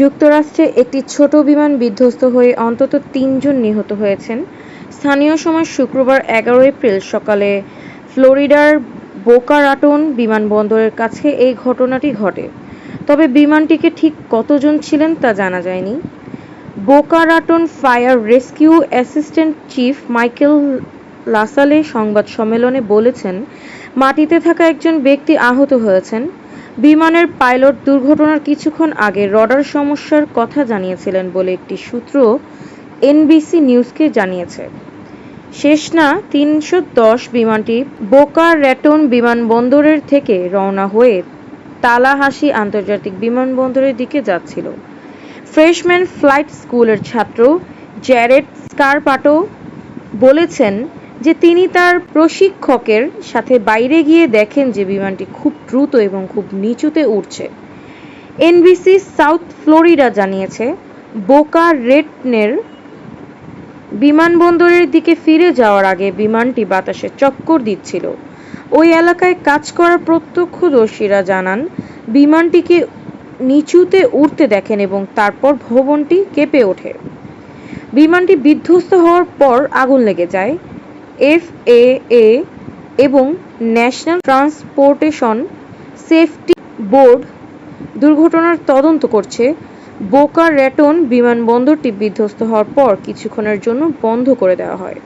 যুক্তরাষ্ট্রে একটি ছোট বিমান বিধ্বস্ত হয়ে অন্তত তিনজন নিহত হয়েছেন। স্থানীয় সময় শুক্রবার এগারো এপ্রিল সকালে ফ্লোরিডার বোকা রাটন বিমানবন্দরের কাছে এই ঘটনাটি ঘটে। তবে বিমানটিকে ঠিক কতজন ছিলেন তা জানা যায়নি। Boca Raton fire rescue assistant chief Michael LaSalle সংবাদ সম্মেলনে বলেছেন, মাটিতে থাকা একজন ব্যক্তি আহত হয়েছেন। বিমানের পাইলট দুর্ঘটনার কিছুক্ষণ আগে রডার সমস্যার কথা জানিয়েছিলেন বলে একটি সূত্র এনবিসি নিউজকে জানিয়েছে। শেষনা তিনশো দশ বিমানটি বোকা র্যাটন বিমানবন্দরের থেকে রওনা হয়ে তালাহাসি আন্তর্জাতিক বিমানবন্দরের দিকে যাচ্ছিল। ফ্রেশম্যান ফ্লাইট স্কুলের ছাত্র জ্যারেড স্কারপাটো বলেছেন যে তিনি তার প্রশিক্ষকের সাথে বাইরে গিয়ে দেখেন যে বিমানটি খুব দ্রুত এবং খুব নিচুতে উঠছে এনবিসি সাউথ ফ্লোরিডা জানিয়েছে, বোকা রেটনের বিমানবন্দরের দিকে ফিরে যাওয়ার আগে বিমানটি বাতাসে চক্কর দিচ্ছিল। ওই এলাকায় কাজ করা প্রত্যক্ষদর্শীরা জানান, বিমানটিকে নিচুতে উঠতে দেখেন এবং তারপর ভবনটি কেঁপে ওঠে। বিমানটি বিধ্বস্ত হওয়ার পর আগুন লেগে যায়। এফএএ এবং ন্যাশনাল ট্রান্সপোর্টেশন সেফটি বোর্ড দুর্ঘটনার তদন্ত করছে। বোকা র্যাটন বিমানবন্দরটি বিধ্বস্ত হওয়ার পর কিছুক্ষণের জন্য বন্ধ করে দেওয়া হয়।